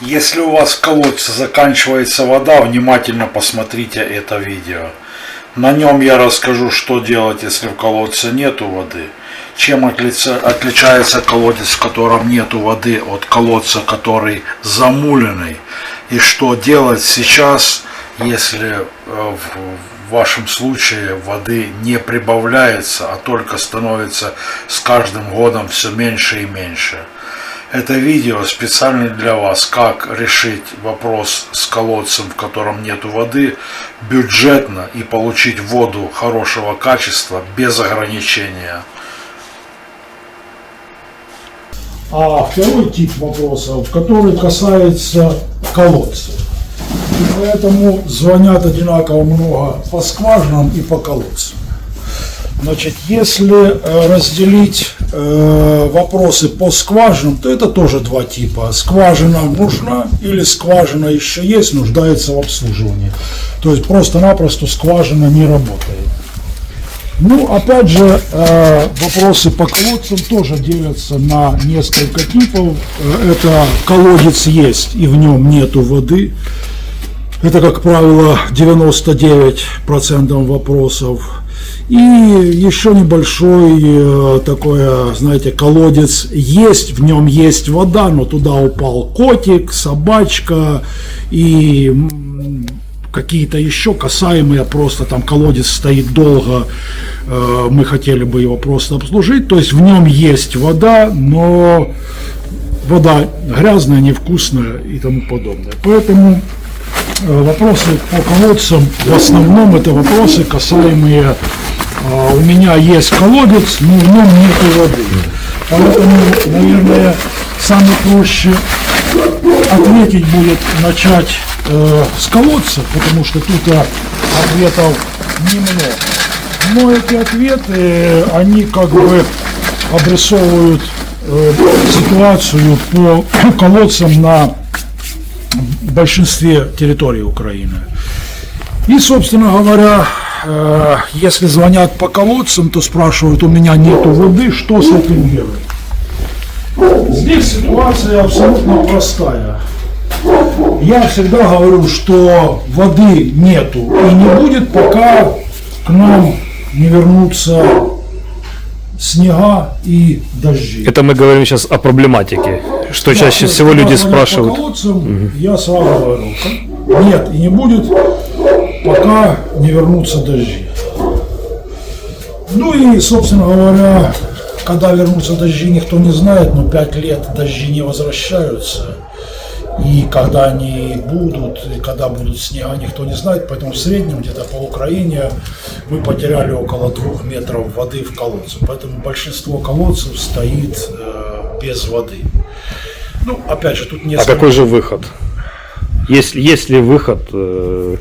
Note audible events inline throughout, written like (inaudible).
Если у вас в колодце заканчивается вода, внимательно посмотрите это видео. На нем я расскажу, что делать, если в колодце нету воды. Чем отличается колодец, в котором нету воды, от колодца, который замуленный. И что делать сейчас, если э, в вашем случае воды не прибавляется, а только становится с каждым годом все меньше и меньше. Это видео специально для вас, как решить вопрос с колодцем, в котором нет воды, бюджетно и получить воду хорошего качества без ограничения. А второй тип вопросов, который касается колодцев. И поэтому звонят одинаково много по скважинам и по колодцам. Значит, если э, разделить э, вопросы по скважинам, то это тоже два типа. Скважина нужна или скважина еще есть, нуждается в обслуживании. То есть просто-напросто скважина не работает. Ну, опять же, э, вопросы по колодцам тоже делятся на несколько типов. Э, Это колодец есть, и в нем нету воды. Это, как правило, 99% вопросов. И еще небольшой э, такой, знаете, колодец есть, в нем есть вода, но туда упал котик, собачка и какие-то еще касаемые, просто там колодец стоит долго, э, мы хотели бы его просто обслужить. То есть в нем есть вода, но вода грязная, невкусная и тому подобное. Поэтому э, вопросы по колодцам в основном это вопросы, касаемые э, у меня есть колодец, но в нем нет воды. Поэтому, наверное, самое проще ответить будет начать э, с колодца, потому что тут э, ответов немного. Но эти ответы, э, они как бы обрисовывают э, ситуацию по (coughs) колодцам на большинстве территорий Украины. И, собственно говоря, э, если звонят по колодцам, то спрашивают, у меня нету воды, что с этим делать? Здесь ситуация абсолютно простая. Я всегда говорю, что воды нету и не будет, пока к нам не вернутся снега и дожди. Это мы говорим сейчас о проблематике, что Да, чаще есть, всего люди спрашивают. колодцам, Я сразу говорю, нет и не будет, пока не вернутся дожди. Ну и, собственно говоря, когда вернутся дожди, никто не знает, но пять лет дожди не возвращаются. И когда они будут, и когда будут снега, никто не знает. Поэтому в среднем где-то по Украине мы потеряли около двух метров воды в колодце. Поэтому большинство колодцев стоит э, без воды. Ну, опять же, тут А несколько... какой же выход? Есть, есть ли выход? э,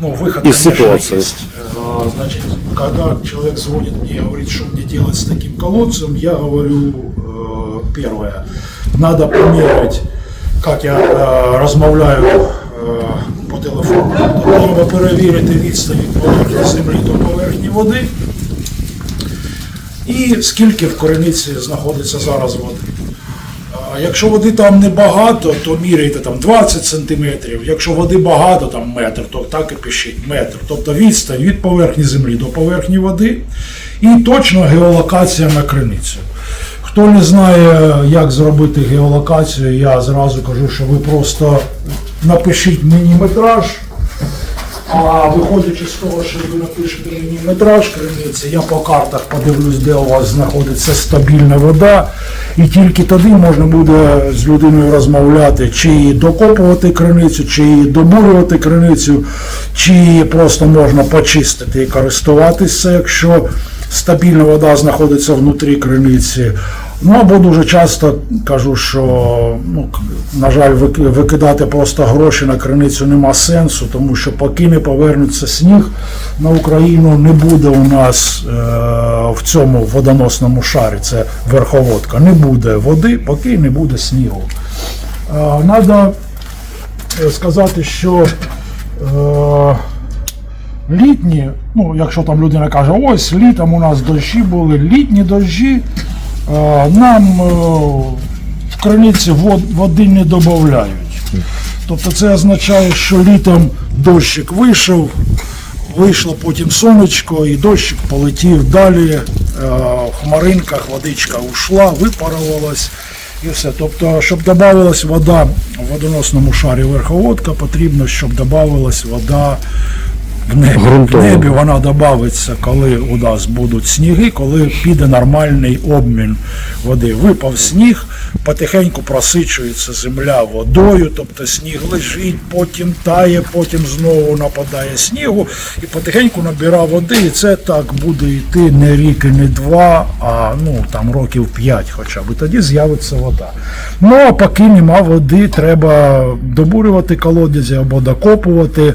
Ну, выход, из конечно, ситуации. есть. А, Значит, когда человек звонит мне и говорит, что мне делать с таким колодцем, я говорю, э, первое, надо померить, как я э, розмовляю е, по телефону. Тобто Треба перевірити відстань від поверхні землі до поверхні води і скільки в корениці знаходиться зараз води. Якщо води там небагато, то міряйте там 20 сантиметрів. Якщо води багато, там метр, то так і пишіть метр. Тобто відстань від поверхні землі до поверхні води і точно геолокація на криницю. Хто не знає, як зробити геолокацію, я зразу кажу, що ви просто напишіть мені метраж. А виходячи з того, що ви напишете мені метраж криниці, я по картах подивлюсь, де у вас знаходиться стабільна вода, і тільки тоді можна буде з людиною розмовляти, чи докопувати криницю, чи добурювати криницю, чи просто можна почистити і користуватися, якщо стабільна вода знаходиться внутрі криниці. Ну або дуже часто кажу, що ну, на жаль, викидати просто гроші на криницю нема сенсу, тому що поки не повернеться сніг на Україну, не буде у нас е, в цьому водоносному шарі, це верховодка, не буде води, поки не буде снігу. Треба сказати, що е, літні, ну якщо там людина каже, ось літом у нас дощі були, літні дощі е, нам е, в криниці води не додають. Тобто це означає, що літом дощик вийшов, вийшло потім сонечко, і дощик полетів далі. е, В хмаринках водичка ушла, випарувалась і все. Тобто, щоб додавалась вода в водоносному шарі верховодка, потрібно, щоб додавалась вода в небі. В небі вона додається, коли у нас будуть сніги, коли піде нормальний обмін води. Випав сніг, потихеньку просичується земля водою, тобто сніг лежить, потім тає, потім знову нападає снігу і потихеньку набира води. І це так буде йти не рік і не два, а ну там років п'ять хоча б. І тоді з'явиться вода. Ну а поки нема води, треба добурювати колодязі або докопувати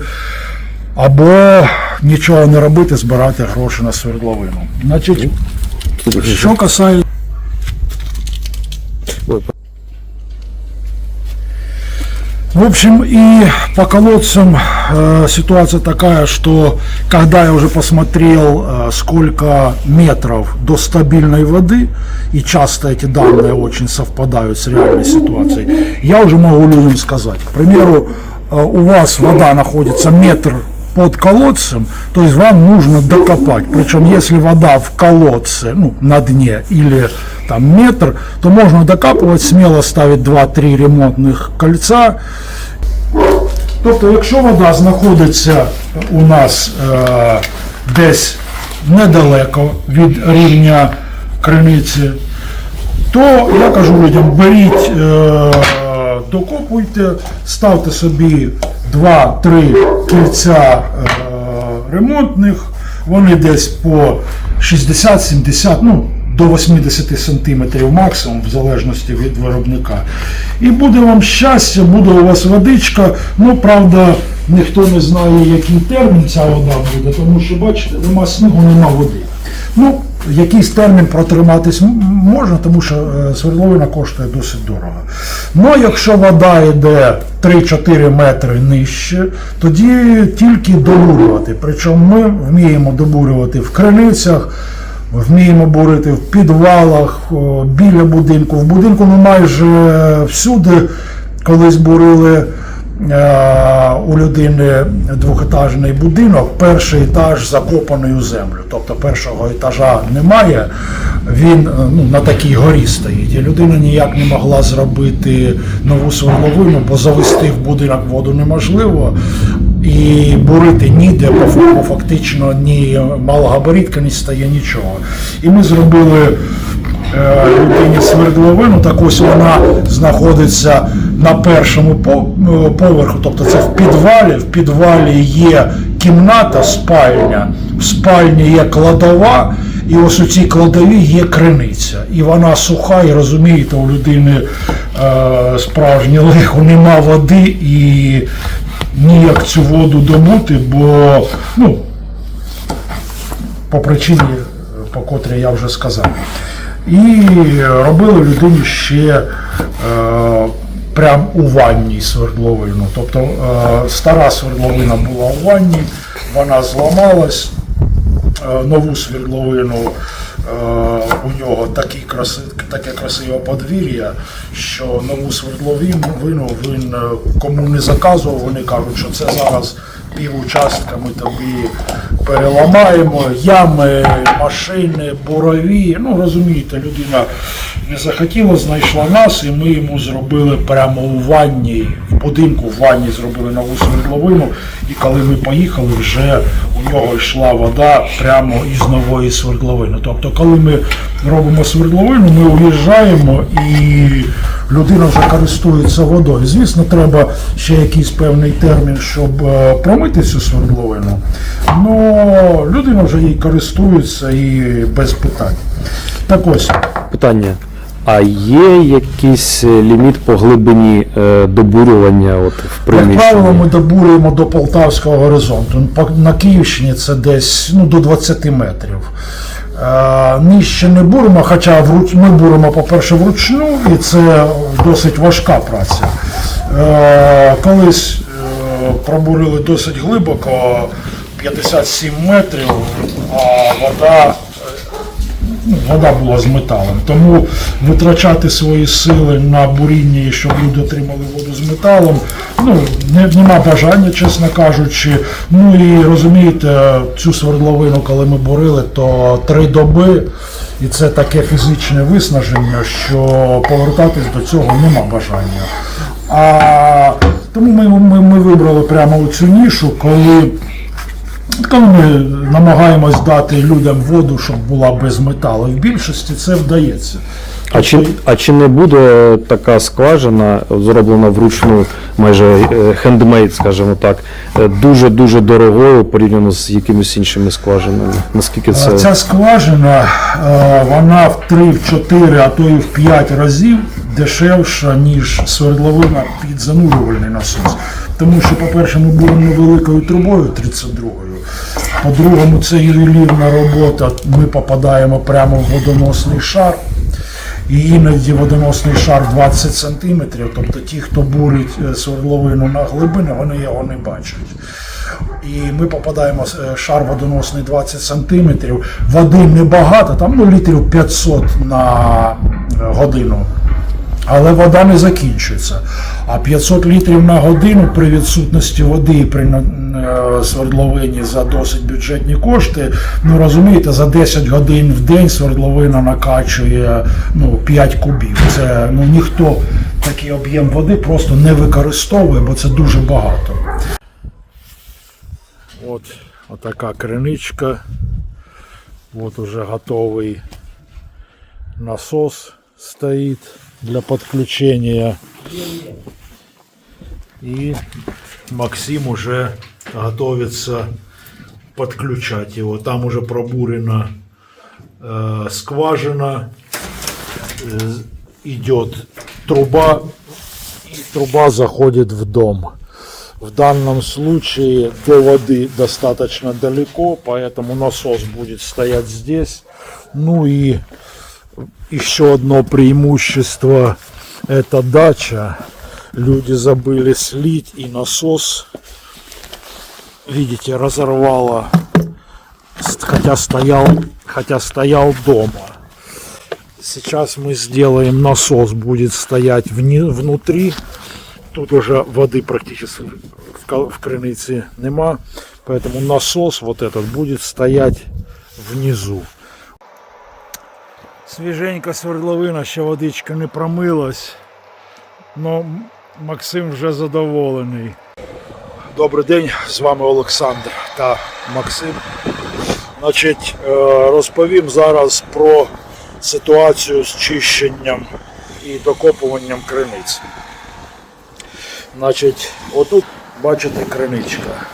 або нічого не робити, збирати гроші на свердловину. Значить, що касає Ой, В общем, и по колодцам э, ситуация такая, что когда я уже посмотрел, э, сколько метров до стабильной воды, и часто эти данные очень совпадают с реальной ситуацией, я уже могу людям сказать. К примеру, э, у вас вода находится метр под колодцем, то есть вам нужно докопать. Причем, если вода в колодце, ну, на дне или там метр, то можно докапывать, смело ставить 2-3 ремонтних кольца. Тобто, якщо вода знаходиться у нас е, десь недалеко від рівня криниці, то я кажу людям, беріть, е, докопуйте, ставте собі 2-3 кільця е, ремонтних, вони десь по 60-70, ну, до 80 сантиметрів максимум, в залежності від виробника. І буде вам щастя, буде у вас водичка. Ну, правда, ніхто не знає, який термін ця вода буде, тому що, бачите, нема снігу, нема води. Ну, якийсь термін протриматись можна, тому що е, свердловина коштує досить дорого. Ну, якщо вода йде 3-4 метри нижче, тоді тільки добурювати. Причому ми вміємо добурювати в криницях, вміємо бурити в підвалах, біля будинку. В будинку ми майже всюди колись бурили. Е, У людини двохетажний будинок, перший етаж закопаний у землю. Тобто першого етажа немає, він е, ну, на такій горі стоїть. І людина ніяк не могла зробити нову свердловину, бо завести в будинок воду неможливо. І бурити ніде, бо фа- фактично ні малогабаритка, ні стає нічого. І ми зробили людині свердловину, так ось вона знаходиться на першому е, поверху, тобто це в підвалі. В підвалі є кімната, спальня, в спальні є кладова, і ось у цій кладові є криниця. І вона суха, і розумієте, у людини е, справжнє лихо, нема води і ніяк цю воду добути, бо ну, по причині, по котрій я вже сказав. І робили людині ще е, прям у ванні свердловину. Тобто е, стара свердловина була у ванні, вона зламалась, е, нову свердловину. е, У нього такі краси, таке красиве подвір'я, що нову свердловину він е, кому не заказував, вони кажуть, що це зараз пів участка ми тобі переламаємо, ями, машини, бурові. Ну розумієте, людина не захотіла, знайшла нас, і ми йому зробили прямо у ванні, в будинку в ванні зробили нову свердловину. І коли ми поїхали, вже у нього йшла вода прямо із нової свердловини. Тобто, коли ми робимо свердловину, ми уїжджаємо і людина вже користується водою. Звісно, треба ще якийсь певний термін, щоб е, промити цю свердловину. Ну людина вже їй користується і без питань. Так ось. Питання. А є якийсь е, ліміт по глибині е, добурювання от, в Як правило, приміщенні? ми добурюємо до Полтавського горизонту. На Київщині це десь ну, до 20 метрів. Е, нижче не буримо, хоча вруч, ми буримо, по-перше, вручну, і це досить важка праця. Е, колись е, пробурили досить глибоко, 57 метрів, а вода ну, вода була з металом. Тому витрачати свої сили на буріння, щоб люди отримали воду з металом, ну, не, нема бажання, чесно кажучи. Ну і розумієте, цю свердловину, коли ми бурили, то три доби, і це таке фізичне виснаження, що повертатись до цього нема бажання. А тому ми, ми, ми вибрали прямо цю нішу, коли коли ми намагаємось дати людям воду, щоб була без металу, в більшості це вдається. А чи, а чи не буде така скважина, зроблена вручну, майже хендмейд, скажімо так, дуже-дуже дорогою порівняно з якимись іншими скважинами? Наскільки це. Ця скважина, е, вона в 3, в 4, а то і в 5 разів дешевша, ніж свердловина під занурювальний насос. Тому що, по-перше, ми будемо невеликою трубою 32-ю. По-другому, це ювелірна робота. Ми попадаємо прямо в водоносний шар. І іноді водоносний шар 20 см, тобто ті, хто бурить е, свердловину на глибини, вони його не бачать. І ми попадаємо е, шар водоносний 20 см, води небагато, там ну, літрів 500 на е, годину. Але вода не закінчується. А 500 літрів на годину при відсутності води і при е, свердловині за досить бюджетні кошти. Ну розумієте, за 10 годин в день свердловина накачує ну, 5 кубів. Це ну ніхто такий об'єм води просто не використовує, бо це дуже багато. От отака криничка. От уже готовий насос стоит для подключения. И Максим уже готовится подключать его. Там уже пробурена э, скважина, э, идет труба, и труба заходит в дом. В данном случае до воды достаточно далеко, поэтому насос будет стоять здесь. Ну и еще одно преимущество это дача. Люди забыли слить и насос, видите, разорвало, хотя стоял, хотя стоял дома. Сейчас мы сделаем насос, будет стоять вни- внутри. Тут уже воды практически в, в крынице нема, поэтому насос вот этот будет стоять внизу. Свіженька свердловина, ще водичка не промилась. Ну, Максим вже задоволений. Добрий день, з вами Олександр та Максим. Значить, е, розповім зараз про ситуацію з чищенням і докопуванням криниць. Значить, отут бачите криничка.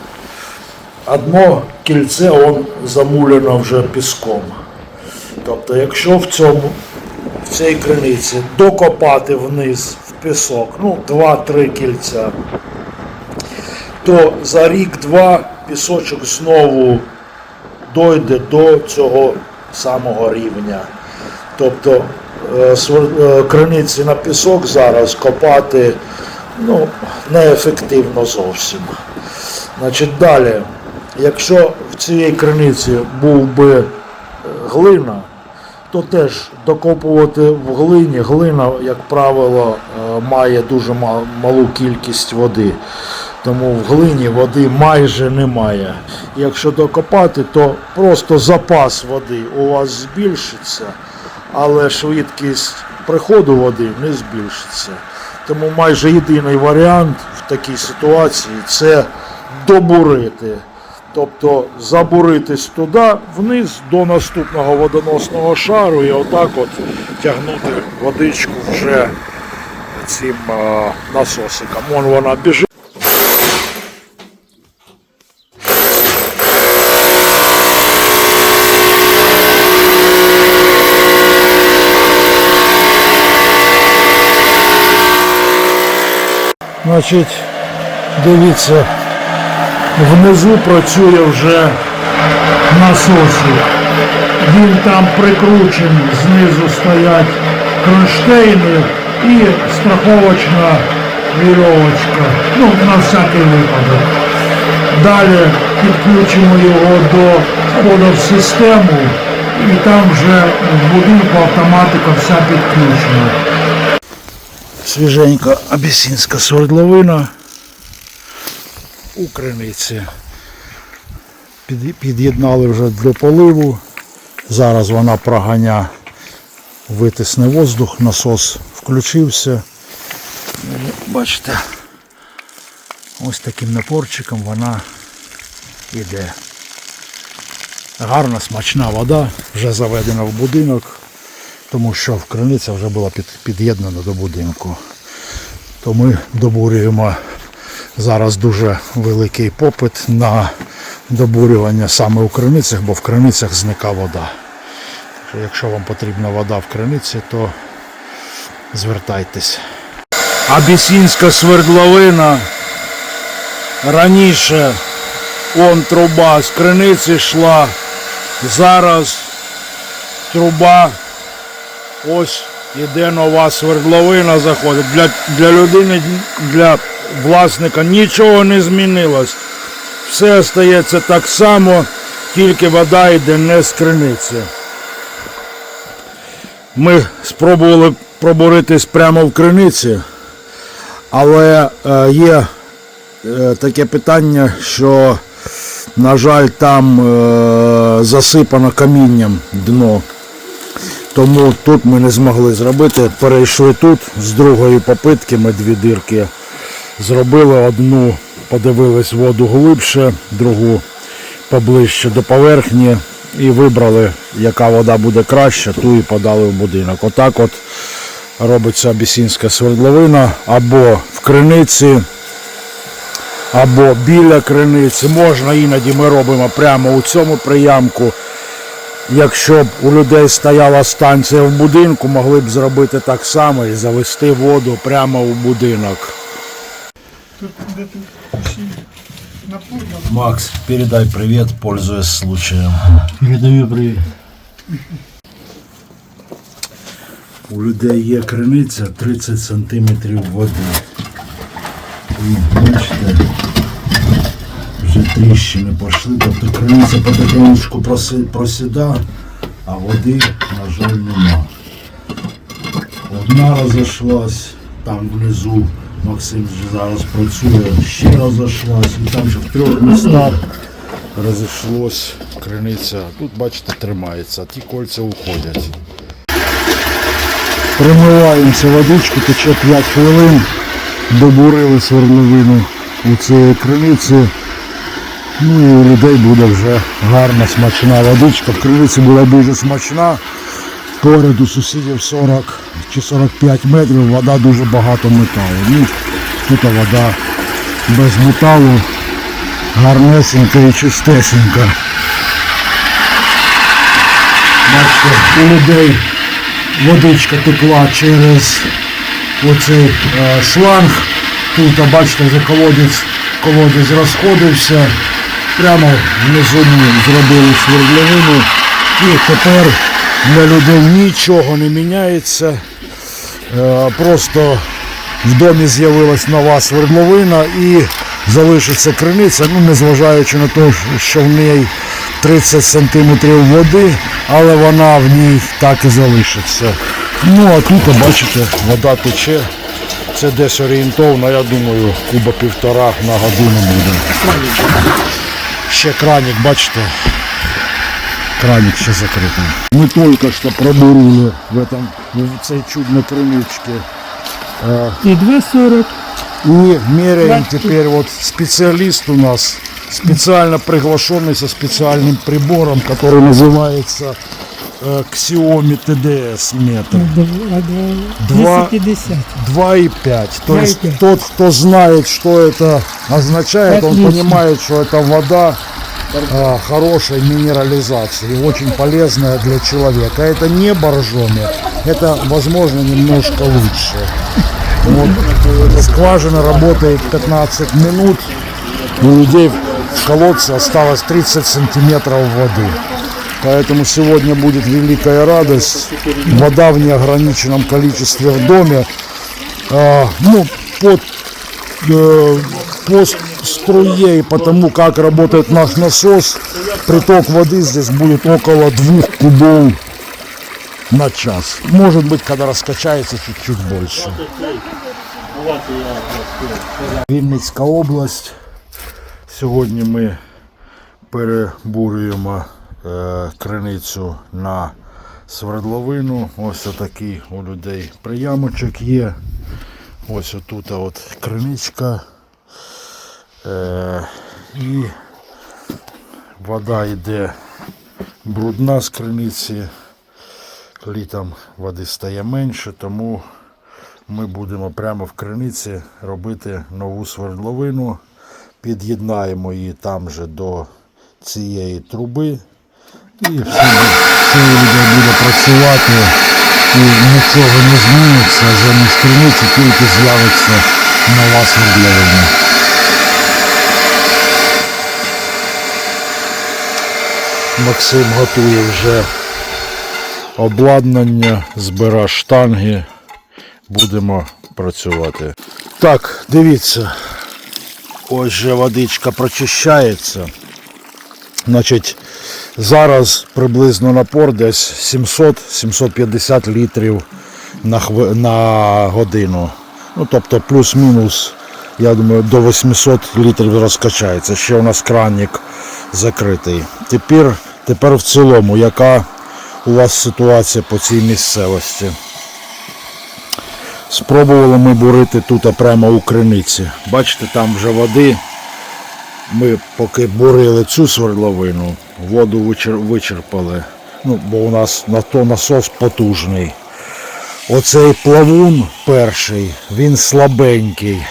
Одно кільце он замулено вже піском. Тобто, якщо в цьому в цій криниці докопати вниз в пісок, ну, 2-3 кільця, то за рік-два пісочок знову дойде до цього самого рівня. Тобто е, е, криниці на пісок зараз копати ну, неефективно зовсім. Значить, далі, якщо в цій криниці був би глина, то теж докопувати в глині. Глина, як правило, е, має дуже малу кількість води. Тому в глині води майже немає. Якщо докопати, то просто запас води у вас збільшиться, але швидкість приходу води не збільшиться. Тому майже єдиний варіант в такій ситуації це добурити. Тобто забуритись туди, вниз до наступного водоносного шару і отак от тягнути водичку вже цим е, насосиком. Вон вона біжить. Значить, дивіться, внизу працює вже насосик. Він там прикручений, знизу стоять кронштейни і страховочна вірьовочка. Ну, на всякий випадок. Далі підключимо його до входу в систему І там вже в будинку автоматика вся підключена. Свіженька абісінська свердловина у криниці. Під'єднали вже до поливу. Зараз вона проганя витисне воздух, насос включився. Бачите, ось таким напорчиком вона йде. Гарна смачна вода, вже заведена в будинок, тому що в криниця вже була під'єднана до будинку. То ми добурюємо зараз дуже великий попит на добурювання саме у криницях, бо в криницях зника вода. Якщо вам потрібна вода в криниці, то звертайтесь. Абісінська свердловина. Раніше он труба з криниці йшла. Зараз труба. Ось іде нова свердловина заходить. Для, для людини, для власника нічого не змінилось. Все стається так само, тільки вода йде не з криниці. Ми спробували пробуритись прямо в криниці, але е, є е, таке питання, що, на жаль, там е, засипано камінням дно. Тому тут ми не змогли зробити. Перейшли тут з другої попитки ми дві дирки зробили одну, подивились воду глибше, другу поближче до поверхні і вибрали, яка вода буде краще, ту і подали в будинок. Отак от робиться абісінська свердловина або в криниці, або біля криниці. Можна іноді ми робимо прямо у цьому приямку. Якщо б у людей стояла станція в будинку, могли б зробити так само і завести воду прямо у будинок. Макс, передай привет, пользуясь случаем. Передаю привіт. У людей є криниця 30 сантиметрів води. І бачите, вже тріщини пішли, тобто криниця потихонечку просіда, а води, на жаль, нема. Одна розійшлась, там внизу Максим вже зараз працює, ще розійшлась, і там ще в трьох містах розійшлось криниця. Тут, бачите, тримається, ті кольця уходять. Промиваємося водичку, тече 5 хвилин, добурили свердловину у цієї криниці. Ну і у людей буде вже гарна смачна водичка. В криниці була дуже смачна. Поряд у сусідів 40 чи 45 метрів вода дуже багато металу. Ну, тут вода без металу, гарнесенька і чистесенька. Бачите, у людей водичка текла через оцей е, шланг. Тут, бачите, вже колодязь, колодязь розходився. Прямо внизу зробили свердловину. І тепер для людей нічого не міняється. Е, Просто в домі з'явилась нова свердловина і залишиться криниця, ну незважаючи на те, що в неї 30 сантиметрів води, але вона в ній так і залишиться. Ну а тут, бачите, вода тече. Це десь орієнтовно, я думаю, куба півтора на годину буде. Ще кранік, бачите, краник ще закритий. Ми тільки що пробурили в, этом, в цій чудной криничці. І 2,40. И меряем теперь вот специалист у нас, специально приглашенный со специальным прибором, который называется э, Xiaomi TDS метр. Два. 250. 2,5. То есть 2,5. тот, кто знает, что это означает, он Отлично. понимает, что это вода э, хорошей минерализации, очень полезная для человека. Это не боржоми, это, возможно, немножко лучше. Вот, скважина работает 15 минут, у людей в колодце осталось 30 сантиметров воды. Поэтому сегодня будет великая радость. Вода в неограниченном количестве в доме. А, ну, под, э, по струе и потому, как работает наш насос, приток воды здесь будет около двух кубов на час. Может быть, когда раскачается, чуть-чуть больше. Вінницька область. Сьогодні ми перебурюємо е, криницю на свердловину. Ось отакий у людей приямочок є. Ось отут от криничка. Е, і вода йде брудна з криниці. Літом води стає менше, тому ми будемо прямо в криниці робити нову свердловину. Під'єднаємо її там же до цієї труби. І все, все буде, буде працювати і нічого не зміниться, замість криниці тільки з'явиться нова свердловина. Максим готує вже обладнання, збира штанги. Будемо працювати. Так, дивіться. Ось же водичка прочищається. Значить, зараз приблизно напор десь 700-750 літрів на, хви- на годину. Ну, тобто плюс-мінус, я думаю, до 800 літрів розкачається. Ще у нас кранник закритий. Тепер, тепер в цілому, яка у вас ситуація по цій місцевості? Спробували ми бурити тут прямо у криниці. Бачите, там вже води. Ми поки бурили цю свердловину, воду вичерпали. Ну, бо у нас на то насос потужний. Оцей плавун перший, він слабенький.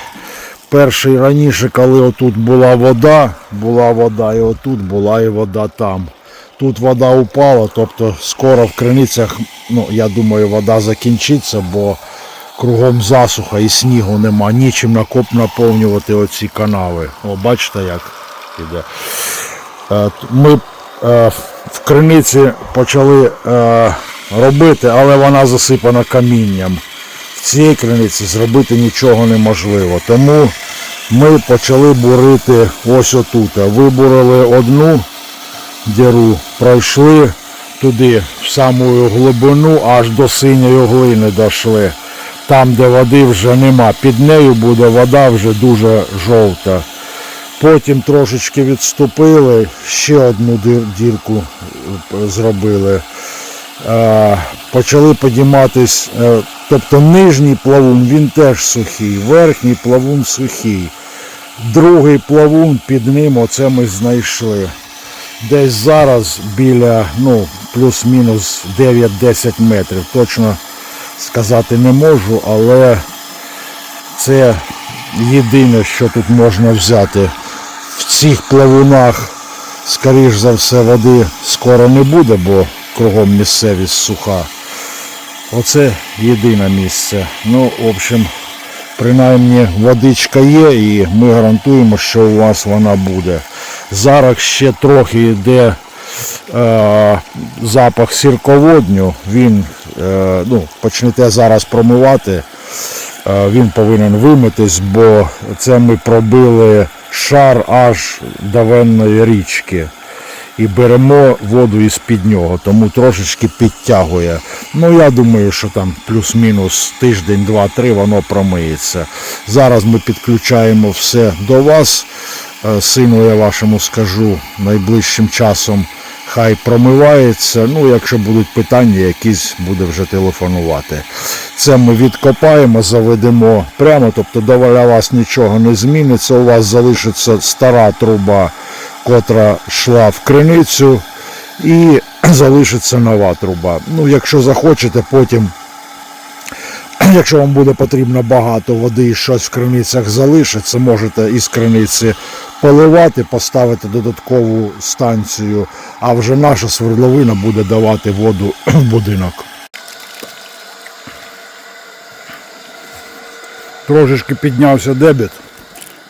Перший раніше, коли отут була вода, була вода і отут була і вода там. Тут вода упала, тобто скоро в криницях, ну я думаю, вода закінчиться, бо кругом засуха і снігу нема, нічим накоп наповнювати оці канави. О, бачите, як іде. Е, Ми е, в криниці почали е, робити, але вона засипана камінням. В цій криниці зробити нічого неможливо. Тому ми почали бурити ось отут. Вибурили одну діру, пройшли туди в саму глибину, аж до синьої глини дійшли. Там, де води вже нема. Під нею буде вода вже дуже жовта. Потім трошечки відступили, ще одну дірку е, зробили. Е, Почали підійматись, е, тобто нижній плавун він теж сухий, верхній плавун сухий. Другий плавун під ним оце ми знайшли. Десь зараз біля ну, плюс-мінус 9-10 метрів. Точно сказати не можу, але це єдине, що тут можна взяти. В цих плавунах, скоріш за все, води скоро не буде, бо кругом місцевість суха. Оце єдине місце. Ну, в общем, принаймні водичка є і ми гарантуємо, що у вас вона буде. Зараз ще трохи йде е, запах сірководню. Він е, ну, почнете зараз промивати. Е, він повинен вимитись, бо це ми пробили шар аж до венної річки. І беремо воду із під нього, тому трошечки підтягує. Ну я думаю, що там плюс-мінус тиждень, два-три воно промиється. Зараз ми підключаємо все до вас. Е, Сину я вашому скажу найближчим часом. Хай промивається. Ну, якщо будуть питання, якісь буде вже телефонувати. Це ми відкопаємо, заведемо прямо, тобто до вас нічого не зміниться. У вас залишиться стара труба, котра йшла в криницю, і (clears throat) залишиться нова труба. Ну, якщо захочете, потім (clears throat) Якщо вам буде потрібно багато води і щось в криницях залишиться, можете із криниці поливати, поставити додаткову станцію, а вже наша свердловина буде давати воду (clears throat) в будинок. Трошечки піднявся дебіт.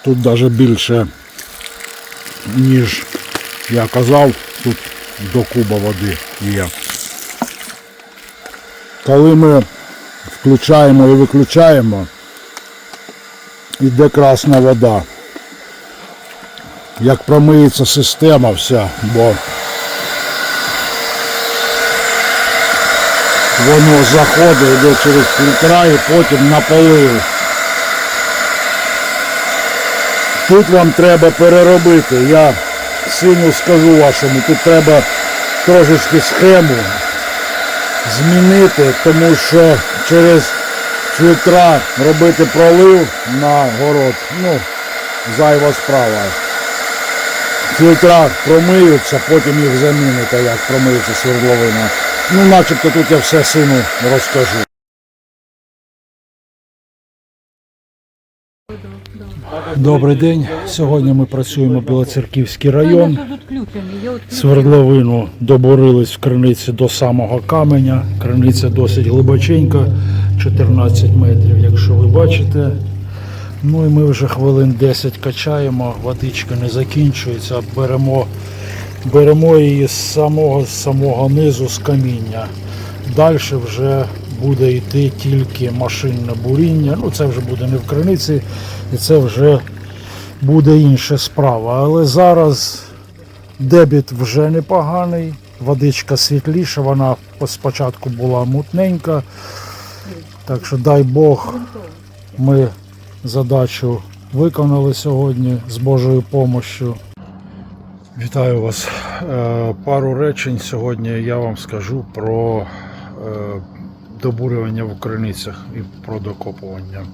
Тут навіть більше, ніж я казав, тут до куба води є. Коли ми включаємо і виключаємо, іде красна вода. Як промиється система вся, бо воно заходить, йде через фільтра і потім на полив. Тут вам треба переробити. Я сину скажу вашому, тут треба трошечки схему змінити, тому що через фільтра робити пролив на город, ну, зайва справа. Фільтра промиються, потім їх замінити, як промиється свердловина. Ну, начебто тут я все сину розкажу. Добрий день. Сьогодні ми працюємо в Білоцерківський район. Свердловину добурились в криниці до самого каменя. Криниця досить глибоченька, 14 метрів, якщо ви бачите. Ну і ми вже хвилин 10 качаємо, водичка не закінчується, беремо, беремо її з самого, з самого низу з каміння. Далі вже буде йти тільки машинне буріння. Ну це вже буде не в криниці, і це вже буде інша справа. Але зараз Дебіт вже непоганий, водичка світліша, вона спочатку була мутненька. Так що дай Бог, ми задачу виконали сьогодні з Божою допомогою. Вітаю вас. Е, Пару речень сьогодні я вам скажу про е, добурювання в криницях і про докопування.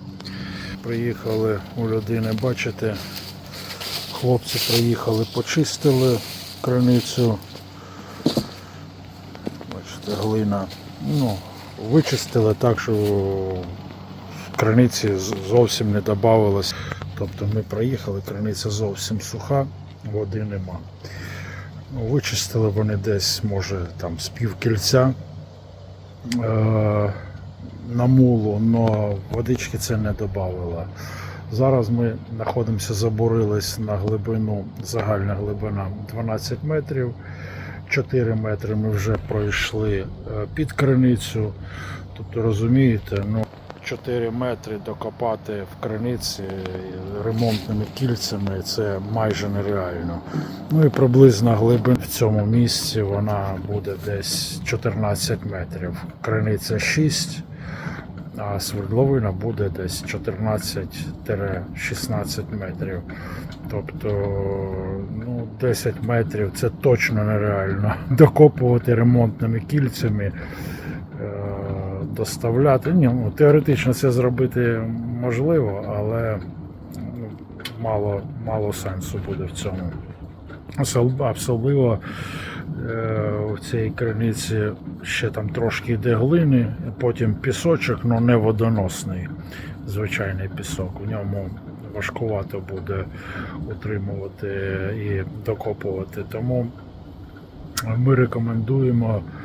Приїхали у людини, бачите, Хлопці приїхали, почистили криницю. Бачите, глина. Ну, вичистили так, що в криниці зовсім не додавалось. Тобто ми приїхали, криниця зовсім суха, води нема. Вичистили вони десь, може, там з пів кільця е- на мулу, але водички це не додавало. Зараз ми знаходимося, забурились на глибину, загальна глибина 12 метрів. 4 метри ми вже пройшли е, під криницю. Тобто розумієте, ну 4 метри докопати в криниці ремонтними кільцями це майже нереально. Ну і приблизна глибина в цьому місці вона буде десь 14 метрів. Криниця 6 а свердловина буде десь 14-16 метрів. Тобто ну, 10 метрів це точно нереально. (laughs) Докопувати ремонтними кільцями, доставляти. Ні, ну, теоретично це зробити можливо, але ну, мало, мало сенсу буде в цьому. Особливо е, в цій криниці ще там трошки йде глини, потім пісочок, але не водоносний, звичайний пісок. У ньому важкувато буде утримувати і докопувати. Тому ми рекомендуємо е,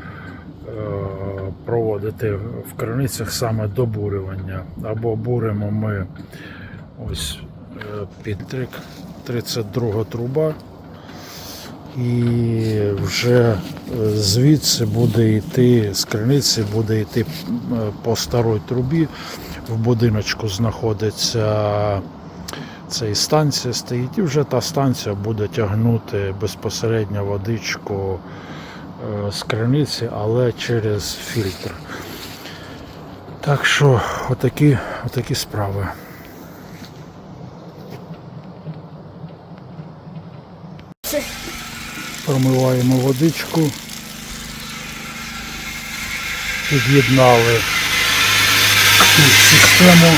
проводити в криницях саме добурювання. Або буримо ми ось е, під 32 труба. І вже е, звідси буде йти, з криниці буде йти е, по старій трубі. В будиночку знаходиться ця станція стоїть, і вже та станція буде тягнути безпосередньо водичку е, з криниці, але через фільтр. Так що отакі, отакі справи. Промиваємо водичку. Під'єднали систему.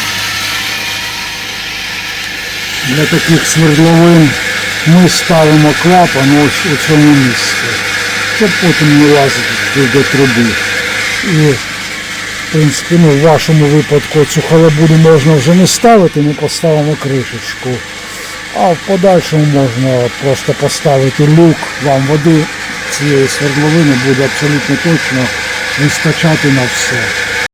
Для таких свердловин ми ставимо клапан ось у цьому місці, щоб потім не лазити до труби. І в принципі, ну, в вашому випадку цю халабуду можна вже не ставити, ми поставимо кришечку. А в подальшому можна просто поставити люк, вам води цієї свердловини буде абсолютно точно вистачати на все.